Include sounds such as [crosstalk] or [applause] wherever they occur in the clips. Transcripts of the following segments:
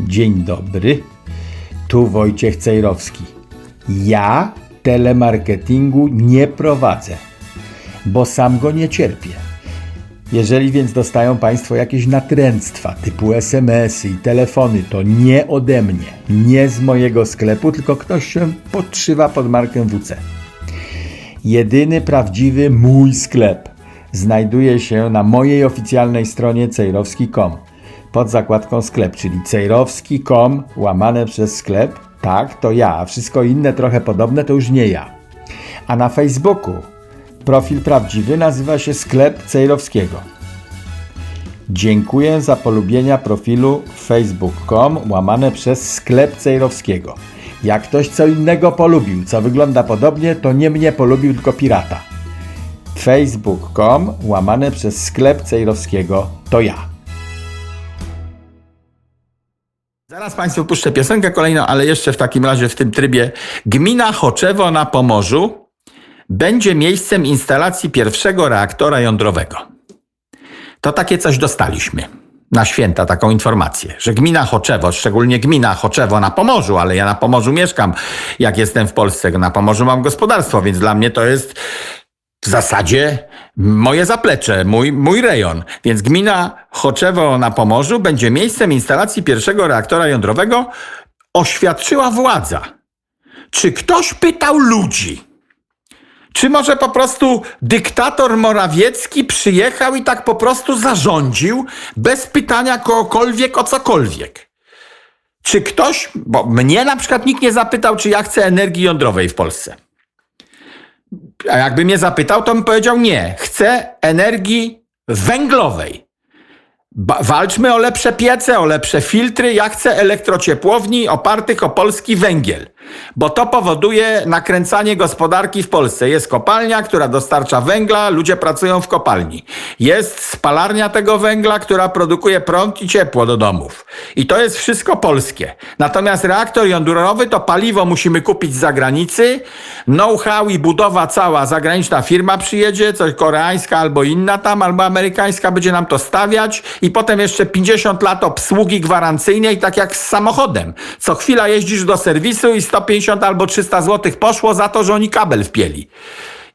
Dzień dobry, tu Wojciech Cejrowski. Ja telemarketingu nie prowadzę, bo sam go nie cierpię. Jeżeli więc dostają Państwo jakieś natręctwa typu SMS-y i telefony, to nie ode mnie, nie z mojego sklepu, tylko ktoś się podszywa pod markę WC. Jedyny prawdziwy mój sklep znajduje się na mojej oficjalnej stronie cejrowski.com pod zakładką sklep, czyli cejrowski.com łamane przez sklep. Tak, to ja, a wszystko inne trochę podobne to już nie ja. A na Facebooku profil prawdziwy nazywa się sklep Cejrowskiego. Dziękuję za polubienia profilu facebook.com łamane przez sklep Cejrowskiego. Jak ktoś co innego polubił, co wygląda podobnie, to nie mnie polubił, tylko pirata. facebook.com łamane przez sklep Cejrowskiego to ja. Zaraz Państwu puszczę piosenkę kolejną, ale jeszcze w takim razie w tym trybie. Gmina Choczewo na Pomorzu będzie miejscem instalacji pierwszego reaktora jądrowego. To takie coś dostaliśmy na święta, taką informację, że gmina Choczewo, szczególnie gmina Choczewo na Pomorzu, ale ja na Pomorzu mieszkam, jak jestem w Polsce, na Pomorzu mam gospodarstwo, więc dla mnie to jest w zasadzie moje zaplecze, mój, mój rejon. Więc gmina Choczewo na Pomorzu będzie miejscem instalacji pierwszego reaktora jądrowego, oświadczyła władza. Czy ktoś pytał ludzi? Czy może po prostu dyktator Morawiecki przyjechał i tak po prostu zarządził, bez pytania kogokolwiek o cokolwiek? Czy ktoś, bo mnie na przykład nikt nie zapytał, czy ja chcę energii jądrowej w Polsce. A jakby mnie zapytał, to bym powiedział nie. Chcę energii węglowej. Ba walczmy o lepsze piece, o lepsze filtry. Ja chcę elektrociepłowni opartych o polski węgiel, bo to powoduje nakręcanie gospodarki w Polsce. Jest kopalnia, która dostarcza węgla, ludzie pracują w kopalni. Jest spalarnia tego węgla, która produkuje prąd i ciepło do domów. I to jest wszystko polskie. Natomiast reaktor jądrowy to paliwo musimy kupić z zagranicy. Know-how i budowa cała zagraniczna firma przyjedzie, coś koreańska albo inna tam, albo amerykańska będzie nam to stawiać i potem jeszcze 50 lat obsługi gwarancyjnej, tak jak z samochodem. Co chwila jeździsz do serwisu i 150 albo 300 zł poszło za to, że oni kabel wpieli.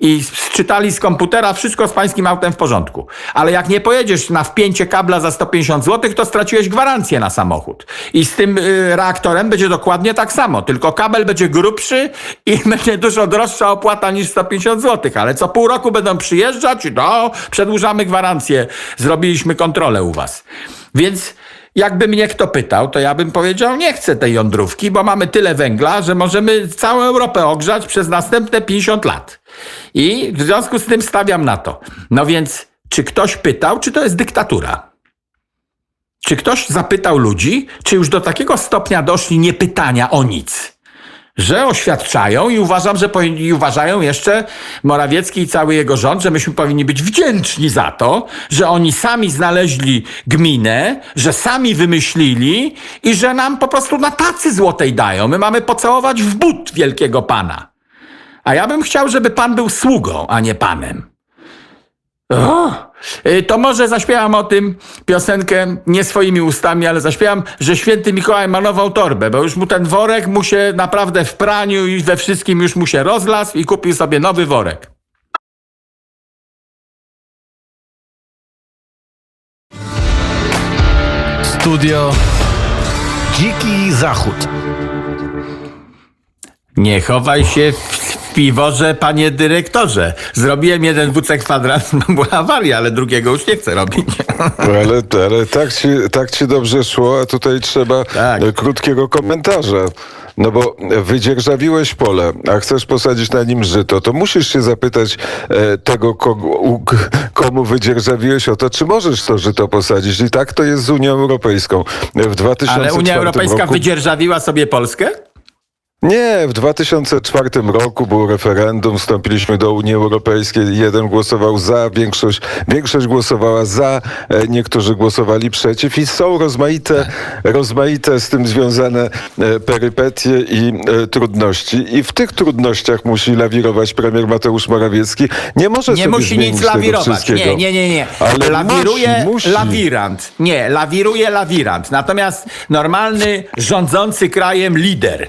I czytali z komputera wszystko z pańskim autem w porządku. Ale jak nie pojedziesz na wpięcie kabla za 150 zł, to straciłeś gwarancję na samochód. I z tym y, reaktorem będzie dokładnie tak samo, tylko kabel będzie grubszy i [laughs] będzie dużo droższa opłata niż 150 zł. Ale co pół roku będą przyjeżdżać, no, przedłużamy gwarancję, zrobiliśmy kontrolę u was. Więc jakby mnie kto pytał, to ja bym powiedział, nie chcę tej jądrówki, bo mamy tyle węgla, że możemy całą Europę ogrzać przez następne 50 lat. I w związku z tym stawiam na to. No więc, czy ktoś pytał, czy to jest dyktatura? Czy ktoś zapytał ludzi, czy już do takiego stopnia doszli nie pytania o nic? Że oświadczają i uważam, że uważają jeszcze Morawiecki i cały jego rząd, że myśmy powinni być wdzięczni za to, że oni sami znaleźli gminę, że sami wymyślili i że nam po prostu na tacy złotej dają. My mamy pocałować w but wielkiego pana. A ja bym chciał, żeby pan był sługą, a nie panem. O, y, to może zaśpiewam o tym piosenkę nie swoimi ustami, ale zaśpiewam, że święty Mikołaj ma nową torbę, bo już mu ten worek mu się naprawdę w praniu i we wszystkim już mu się rozlasł i kupił sobie nowy worek. Studio Dziki Zachód. Nie chowaj się w piworze, panie dyrektorze. Zrobiłem jeden WC kwadrat, no była awaria, ale drugiego już nie chcę robić. Ale, ale tak, ci, tak ci dobrze szło, a tutaj trzeba Tak. e, krótkiego komentarza. No bo wydzierżawiłeś pole, a chcesz posadzić na nim żyto, to musisz się zapytać e, tego, kogo, u, k- komu wydzierżawiłeś o to, czy możesz to żyto posadzić. I tak to jest z Unią Europejską. W 2004 Ale Unia Europejska roku... wydzierżawiła sobie Polskę? Nie, w 2004 roku było referendum, wstąpiliśmy do Unii Europejskiej, jeden głosował za, większość, większość głosowała za, e, niektórzy głosowali przeciw i są rozmaite, rozmaite z tym związane e, perypetie i e, trudności. I w tych trudnościach musi lawirować premier Mateusz Morawiecki. Nie może Nie sobie musi nic lawirować. Nie, nie, nie, nie. Ale lawiruje musi, musi. lawirant. Nie, lawiruje lawirant. Natomiast normalny, rządzący krajem lider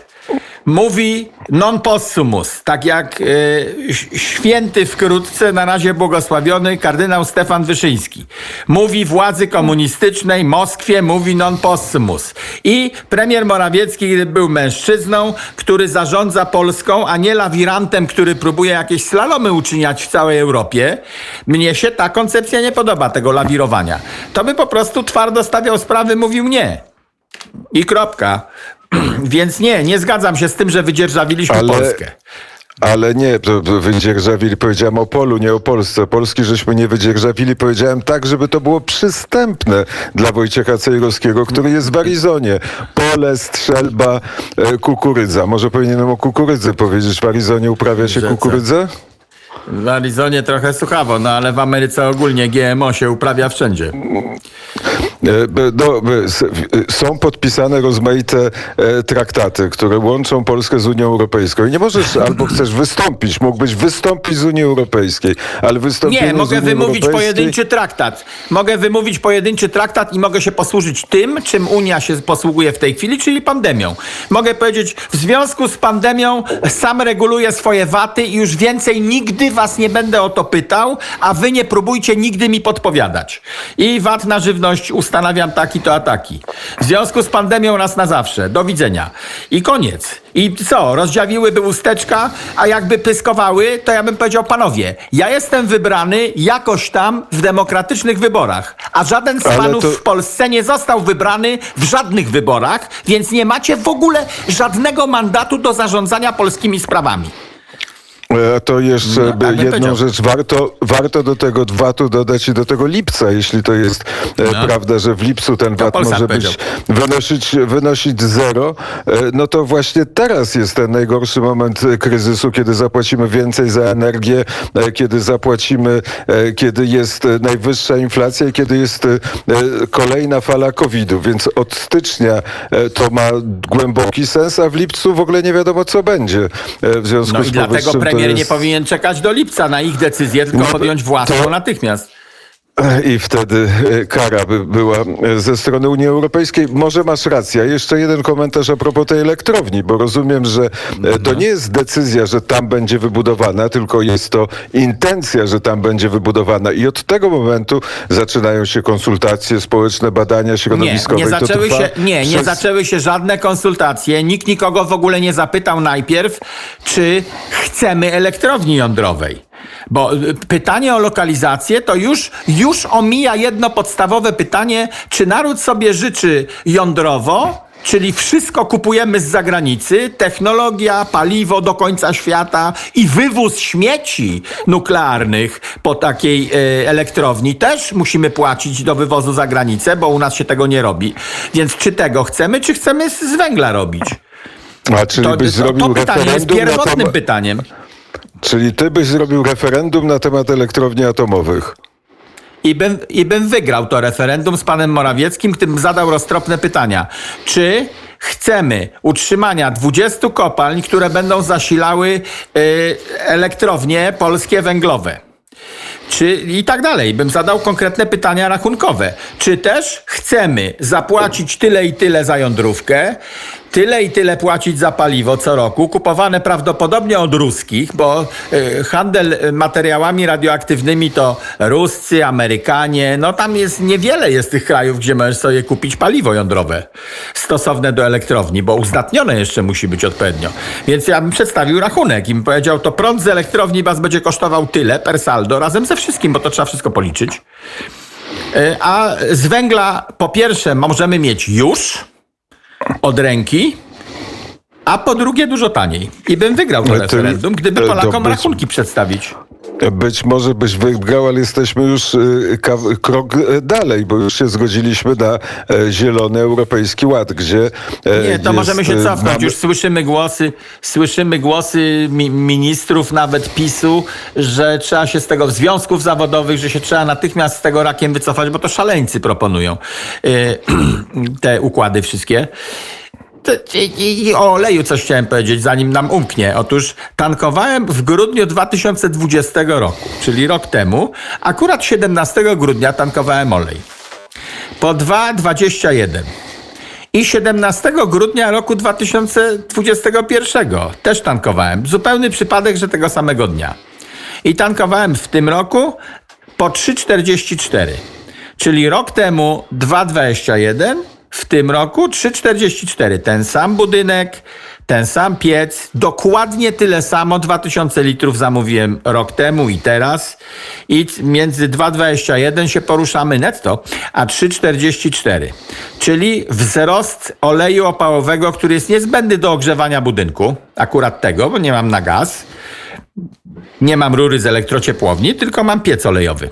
mówi non possumus, tak jak ś- święty wkrótce, na razie błogosławiony kardynał Stefan Wyszyński. Mówi władzy komunistycznej, Moskwie, mówi non possumus. I premier Morawiecki, był mężczyzną, który zarządza Polską, a nie lawirantem, który próbuje jakieś slalomy uczyniać w całej Europie, mnie się ta koncepcja nie podoba, tego lawirowania. To by po prostu twardo stawiał sprawy, mówił nie. I kropka. [clears throat] Więc nie, nie zgadzam się z tym, że wydzierżawiliśmy Ale- Polskę. Ale nie, wydzierżawili, powiedziałem o Polu, nie o Polsce. Polski żeśmy nie wydzierżawili, powiedziałem tak, żeby to było przystępne dla Wojciecha Cejrowskiego, który jest w Arizonie. Pole, strzelba, e, kukurydza. Może powinienem o kukurydzy powiedzieć. W Arizonie uprawia się kukurydzę? W Arizonie trochę suchawo, no ale w Ameryce ogólnie GMO się uprawia wszędzie. No, są podpisane rozmaite e, traktaty, które łączą Polskę z Unią Europejską. I nie możesz, albo chcesz wystąpić, mógłbyś wystąpić z Unii Europejskiej, ale wystąpienie Nie, mogę wymówić Europejskiej- pojedynczy traktat. Mogę wymówić pojedynczy traktat i mogę się posłużyć tym, czym Unia się posługuje w tej chwili, czyli pandemią. Mogę powiedzieć, w związku z pandemią sam reguluję swoje waty i już więcej nigdy was nie będę o to pytał, a wy nie próbujcie nigdy mi podpowiadać. I VAT na żywność ustanawiam taki to a taki. W związku z pandemią raz na zawsze. Do widzenia. I koniec. I co? Rozdziawiłyby usteczka, a jakby pyskowały, to ja bym powiedział, panowie, ja jestem wybrany jakoś tam w demokratycznych wyborach, a żaden z Ale panów to- w Polsce nie został wybrany w żadnych wyborach, więc nie macie w ogóle żadnego mandatu do zarządzania polskimi sprawami. E, To jeszcze No, by jedną powiedział. rzecz warto, warto do tego VAT-u dodać i do tego lipca, jeśli to jest e, No. prawda, że w lipcu ten VAT może być wynosić, wynosić zero, e, no to właśnie teraz jest ten najgorszy moment kryzysu, kiedy zapłacimy więcej za energię, kiedy zapłacimy, kiedy jest najwyższa inflacja i kiedy jest kolejna fala COVID-u, więc od stycznia to ma głęboki sens, a w lipcu w ogóle nie wiadomo co będzie. W związku No z powyższym premier nie jest- powinien czekać do lipca na ich decyzję, tylko No, podjąć własną to- natychmiast. I wtedy e, kara by była e, ze strony Unii Europejskiej. Może masz rację. Jeszcze jeden komentarz a propos tej elektrowni, bo rozumiem, że e, to nie jest decyzja, że tam będzie wybudowana, tylko jest to intencja, że tam będzie wybudowana. I od tego momentu zaczynają się konsultacje społeczne, badania Nie, środowiskowe. nie to zaczęły się, nie, nie przez- zaczęły się żadne konsultacje. Nikt nikogo w ogóle nie zapytał najpierw, czy chcemy elektrowni jądrowej. Bo y, pytanie o lokalizację to już, już omija jedno podstawowe pytanie, czy naród sobie życzy jądrowo, Czyli wszystko kupujemy z zagranicy, technologia, paliwo do końca świata i wywóz śmieci nuklearnych po takiej e, elektrowni też musimy płacić do wywozu za granicę, bo u nas się tego nie robi. Więc czy tego chcemy, czy chcemy z, węgla robić? A czyli To, byś to, zrobił to pytanie jest na pierwotnym temat... pytaniem. Czyli ty byś zrobił referendum na temat elektrowni atomowych. I bym, I bym wygrał to referendum z panem Morawieckim, gdybym zadał roztropne pytania. Czy chcemy utrzymania 20 kopalń, które będą zasilały y, elektrownie polskie węglowe? Czy i tak dalej. Bym zadał konkretne pytania rachunkowe. Czy też chcemy zapłacić tyle i tyle za jądrówkę, tyle i tyle płacić za paliwo co roku, kupowane prawdopodobnie od ruskich, bo y, handel y, materiałami radioaktywnymi to Ruscy, Amerykanie, no tam jest niewiele jest tych krajów, gdzie możesz sobie kupić paliwo jądrowe stosowne do elektrowni, bo uzdatnione jeszcze musi być odpowiednio. Więc ja bym przedstawił rachunek i bym powiedział, to prąd z elektrowni was będzie kosztował tyle per saldo, razem ze wszystkim, bo to trzeba wszystko policzyć. Y, A z węgla po pierwsze możemy mieć już od ręki, a po drugie dużo taniej. I bym wygrał to referendum, gdyby Polakom rachunki przedstawić. Być może byś wygrał, ale jesteśmy już y, krok y, dalej, bo już się zgodziliśmy na e, Zielony Europejski Ład, gdzie e, Nie, to jest, możemy się y, cofnąć. mamy- Już słyszymy głosy, słyszymy głosy mi, ministrów, nawet PiSu, że trzeba się z tego związków zawodowych, że się trzeba natychmiast z tego rakiem wycofać, bo to szaleńcy proponują [clears throat] te układy wszystkie. I o oleju coś chciałem powiedzieć, zanim nam umknie. Otóż tankowałem w grudniu 2020 roku, czyli rok temu. Akurat 17 grudnia tankowałem olej. Po 2,21. I 17 grudnia roku 2021 też tankowałem. Zupełny przypadek, że tego samego dnia. I tankowałem w tym roku po 3,44. Czyli rok temu 2,21, w tym roku 3,44. Ten sam budynek, ten sam piec, dokładnie tyle samo, 2000 litrów zamówiłem rok temu i teraz. I między 2,21 się poruszamy netto, a 3,44. Czyli wzrost oleju opałowego, który jest niezbędny do ogrzewania budynku, akurat tego, bo nie mam na gaz, nie mam rury z elektrociepłowni, tylko mam piec olejowy.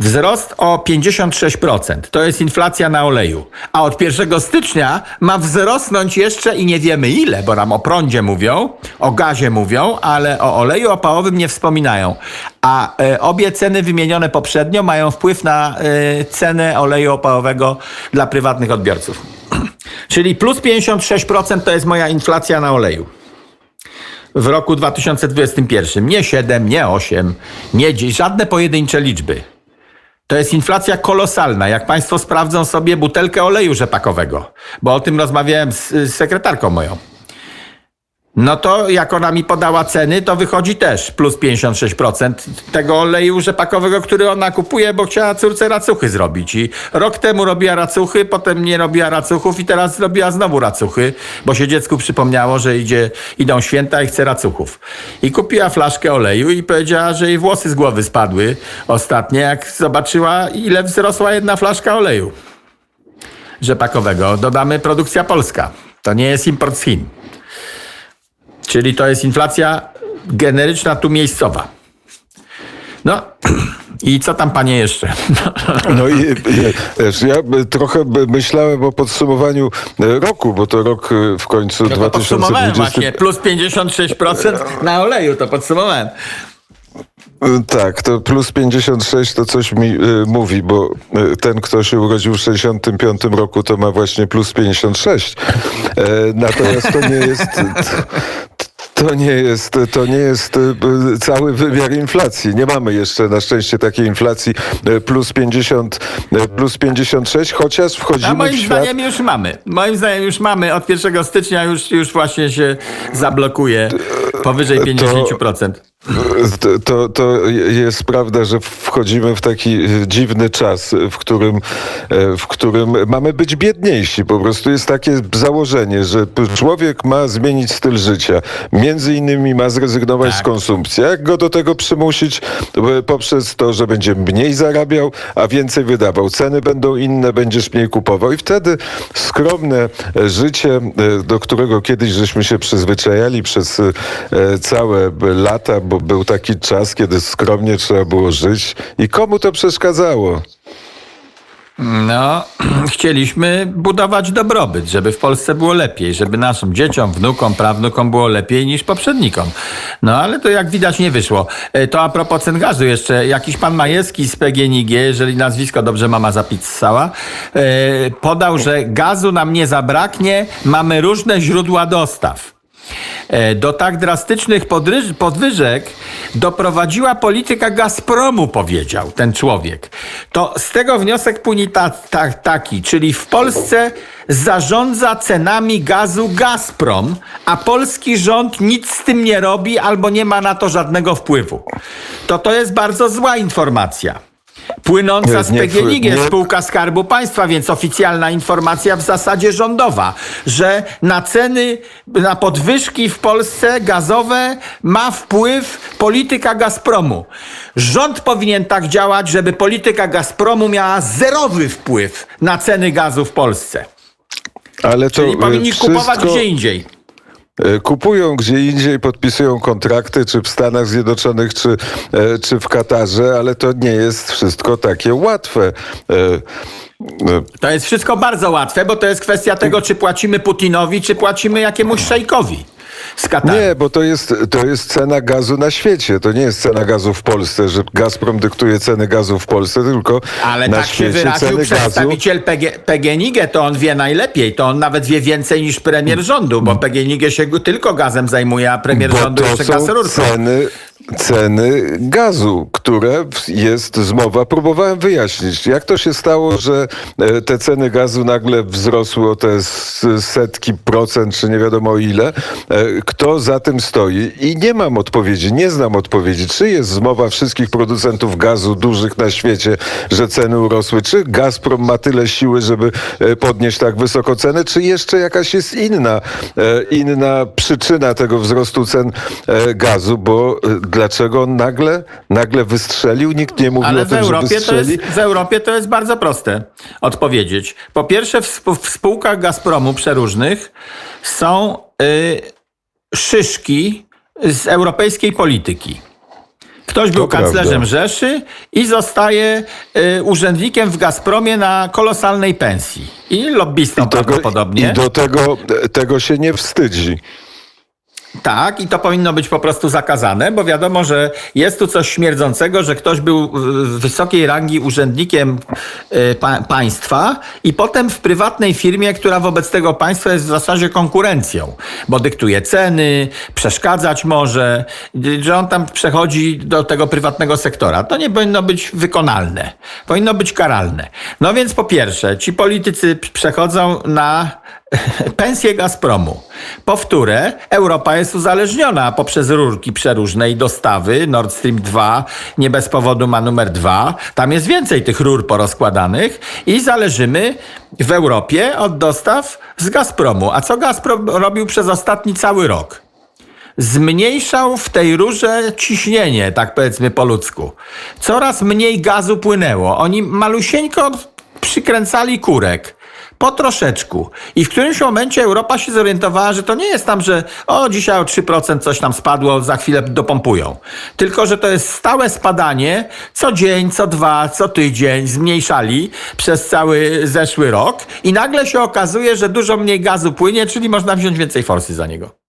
Wzrost o 56%. To jest inflacja na oleju. A od 1 stycznia ma wzrosnąć jeszcze i nie wiemy ile, bo nam o prądzie mówią, o gazie mówią, ale o oleju opałowym nie wspominają. A e, obie ceny wymienione poprzednio mają wpływ na e, cenę oleju opałowego dla prywatnych odbiorców. [clears throat] Czyli plus 56% to jest moja inflacja na oleju w roku 2021. Nie 7, nie 8, nie 10, żadne pojedyncze liczby. To jest inflacja kolosalna. Jak Państwo sprawdzą sobie butelkę oleju rzepakowego, bo o tym rozmawiałem z, z sekretarką moją. No to jak ona mi podała ceny, to wychodzi też plus 56% tego oleju rzepakowego, który ona kupuje, bo chciała córce racuchy zrobić. I rok temu robiła racuchy, potem nie robiła racuchów i teraz zrobiła znowu racuchy, bo się dziecku przypomniało, że idzie, idą święta i chce racuchów. I kupiła flaszkę oleju i powiedziała, że jej włosy z głowy spadły ostatnio, jak zobaczyła, ile wzrosła jedna flaszka oleju rzepakowego. Dodamy produkcja polska. To nie jest import z Chin. Czyli to jest inflacja generyczna tu miejscowa. No i co tam panie jeszcze? [laughs] No i wiesz, ja trochę myślałem o podsumowaniu e, roku, bo to rok e, w końcu No to podsumowałem 2020. właśnie, plus 56% na oleju, to podsumowałem. E, Tak, to plus 56 to coś mi e, mówi, bo e, ten, kto się urodził w 65 roku, to ma właśnie plus 56. E, natomiast to nie jest. To nie jest, to nie jest e, cały wymiar inflacji. Nie mamy jeszcze na szczęście takiej inflacji e, plus 50, e, plus 56, chociaż A wchodzimy w moim świat zdaniem już mamy. Moim zdaniem już mamy. Od 1 stycznia już, już właśnie się zablokuje powyżej 50%. To, to, to jest prawda, że wchodzimy w taki e, dziwny czas, w którym, e, w którym mamy być biedniejsi. Po prostu jest takie założenie, że człowiek ma zmienić styl życia. Między innymi ma zrezygnować z Tak. konsumpcji. Jak go do tego przymusić? E, Poprzez to, że będzie mniej zarabiał, a więcej wydawał. Ceny będą inne, będziesz mniej kupował. I wtedy skromne e, życie, e, do którego kiedyś żeśmy się przyzwyczajali przez e, całe lata, bo był taki czas, kiedy skromnie trzeba było żyć. I komu to przeszkadzało? No, [clears throat] chcieliśmy budować dobrobyt, żeby w Polsce było lepiej, żeby naszym dzieciom, wnukom, prawnukom było lepiej niż poprzednikom. No ale to jak widać nie wyszło. E, To a propos cen gazu jeszcze, jakiś pan Majewski z PGNiG, jeżeli nazwisko dobrze mama zapisała, e, podał, że gazu nam nie zabraknie, mamy różne źródła dostaw. E, Do tak drastycznych podwyżek doprowadziła polityka Gazpromu, powiedział ten człowiek. To z tego wniosek płynie ta, ta, taki, czyli w Polsce zarządza cenami gazu Gazprom, a polski rząd nic z tym nie robi albo nie ma na to żadnego wpływu. To to jest bardzo zła informacja. Płynąca z Nie, nie, PGNiG jest nie. spółka Skarbu Państwa, więc oficjalna informacja w zasadzie rządowa, że na ceny, na podwyżki w Polsce gazowe ma wpływ polityka Gazpromu. Rząd powinien tak działać, żeby polityka Gazpromu miała zerowy wpływ na ceny gazu w Polsce. Ale to Czyli e, powinni wszystko... kupować gdzie indziej. E, kupują gdzie indziej, podpisują kontrakty, czy w Stanach Zjednoczonych, czy, e, czy w Katarze, ale to nie jest wszystko takie łatwe. E, To jest wszystko bardzo łatwe, bo to jest kwestia tego, czy płacimy Putinowi, czy płacimy jakiemuś szejkowi z Kataru. Nie, bo to jest, to jest cena gazu na świecie. To nie jest cena gazu w Polsce, że Gazprom dyktuje ceny gazu w Polsce, tylko Ale na tak się świecie wyraził ceny gazu. przedstawiciel PG, PGNiG, to on wie najlepiej, to on nawet wie więcej niż premier rządu, bo PGNiG się tylko gazem zajmuje, a premier Bo rządu jeszcze gaz rurką. ceny, ceny gazu, które jest zmowa. Próbowałem wyjaśnić, jak to się stało, że e, te ceny gazu nagle wzrosły o te setki procent, czy nie wiadomo ile. E, Kto za tym stoi? I nie mam odpowiedzi, nie znam odpowiedzi. Czy jest zmowa wszystkich producentów gazu dużych na świecie, że ceny urosły? Czy Gazprom ma tyle siły, żeby e, podnieść tak wysoko ceny? Czy jeszcze jakaś jest inna, inna przyczyna tego wzrostu cen gazu? Bo dlaczego on nagle, nagle wystrzelił? Nikt nie mówił Ale o w tym, że Europie, to wystrzeli. jest, w Europie to jest bardzo proste odpowiedzieć. Po pierwsze, w, w spółkach Gazpromu przeróżnych są y, szyszki z europejskiej polityki. Ktoś był To kanclerzem prawda. Rzeszy i zostaje y, urzędnikiem w Gazpromie na kolosalnej pensji. I lobbystą prawdopodobnie. I do tego, tego się nie wstydzi. Tak, i to powinno być po prostu zakazane, bo wiadomo, że jest tu coś śmierdzącego, że ktoś był w wysokiej rangi urzędnikiem e, pa państwa i potem w prywatnej firmie, która wobec tego państwa jest w zasadzie konkurencją, bo dyktuje ceny, przeszkadzać może, y, że on tam przechodzi do tego prywatnego sektora. To nie powinno być wykonalne, powinno być karalne. No więc po pierwsze, ci politycy przechodzą na [laughs] pensję Gazpromu. Powtórę, Europa jest uzależniona poprzez rurki przeróżne i dostawy. Nord Stream 2 nie bez powodu ma numer 2. Tam jest więcej tych rur porozkładanych i zależymy w Europie od dostaw z Gazpromu. A co Gazprom robił przez ostatni cały rok? zmniejszał w tej rurze ciśnienie, tak powiedzmy po ludzku. Coraz mniej gazu płynęło. Oni malusieńko przykręcali kurek. Po troszeczku. I w którymś momencie Europa się zorientowała, że to nie jest tam, że o, dzisiaj o 3% coś tam spadło, za chwilę dopompują. Tylko, że to jest stałe spadanie, co dzień, co dwa, co tydzień zmniejszali przez cały zeszły rok i nagle się okazuje, że dużo mniej gazu płynie, czyli można wziąć więcej forsy za niego.